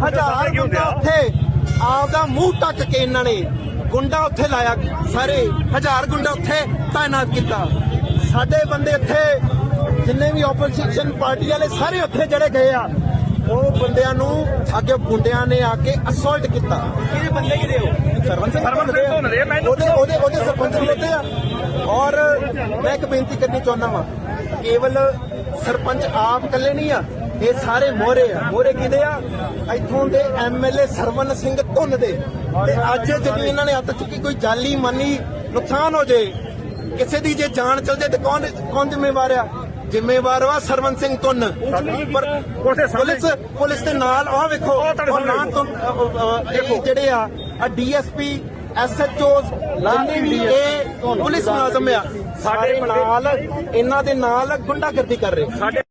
ਹਜ਼ਾਰ ਮੁੰਡਾ ਉੱਥੇ ਆਪਦਾ ਮੂੰਹ ਟੱਕ ਕੇ ਇਹਨਾਂ ਨੇ ਗੁੰਡਾ ਉੱਥੇ ਲਾਇਆ ਸਾਰੇ ਹਜ਼ਾਰ ਗੁੰਡਾ ਉੱਥੇ ਤਾਇਨਾਤ ਕੀਤਾ। ਸਾਡੇ ਬੰਦੇ ਇੱਥੇ ਜਿੰਨੇ ਵੀ ਆਪੋਜੀਸ਼ਨ ਪਾਰਟੀ ਵਾਲੇ ਸਾਰੇ ਉੱਥੇ ਜਿਹੜੇ ਗਏ ਆ। ਉਹ ਬੰਦਿਆਂ ਨੂੰ ਅੱਗੇ ਗੁੰਡਿਆਂ ਨੇ ਆ ਕੇ ਅਸੌਲਟ ਕੀਤਾ। ਕਿਹਦੇ ਬੰਦੇ ਕਿਹਦੇ ਹੋ? ਸਿੰਘ ਧੁੰਨ ਦੇ ਮੈਨੂੰ ਉਹਦੇ ਉਹਦੇ ਉਹਦੇ ਸਰਪੰਚ ਖਲੋਤੇ ਆ। ਔਰ ਮੈਂ ਇੱਕ ਬੇਨਤੀ ਕਰਨੀ ਚਾਹੁੰਦਾ ਵਾਂ ਕੇਵਲ ਸਰਪੰਚ ਆਪ ਇਕੱਲੇ ਨਹੀਂ ਆ ਇਹ ਸਾਰੇ ਮੋਹਰੇ ਆ। ਮੋਹਰੇ ਕਿਹਦੇ ਆ? ਇੱਥੋਂ ਦੇ ਐਮਐਲਏ ਸਰਵਨ ਸਿੰਘ ਧੁੰਨ ਦੇ। ਤੇ ਅੱਜ ਜਿਹੜੀ ਇਹਨਾਂ ਨੇ ਹੱਥ ਚੁੱਕੀ ਕੋਈ ਜਾਲੀ ਮਾਨੀ ਨੁਕਸਾਨ ਹੋ ਜੇ ਕਿਸੇ ਦੀ ਜੇ ਜਾਨ ਚਲ ਜੇ ਤੇ ਕੌਣ ਕੌਣ ਜ਼ਿੰਮੇਵਾਰ ਆ? ਜ਼ਿੰਮੇਵਾਰ ਵਾ ਸਰਵਨ ਸਿੰਘ ਧੁੰਨ। ਪਰ ਪੁਲਿਸ ਪੁਲਿਸ ਦੇ ਨਾਲ ਆਹ ਵੇਖੋ ਉਹ ਨਾਂ ਤੋਂ ਜਿਹੜੇ ਆ ਆ ਡੀਐਸਪੀ ਐਸਐਚਓਸ ਜਿੰਨੇ ਵੀ ਇਹ ਪੁਲਿਸ ਮੁਲਾਜ਼ਮ ਆ ਸਾਡੇ ਨਾਲ ਇਹਨਾਂ ਦੇ ਨਾਲ ਗੁੰਡਾਗਰਦੀ ਕਰ ਰਹੇ। ਸਾਡੇ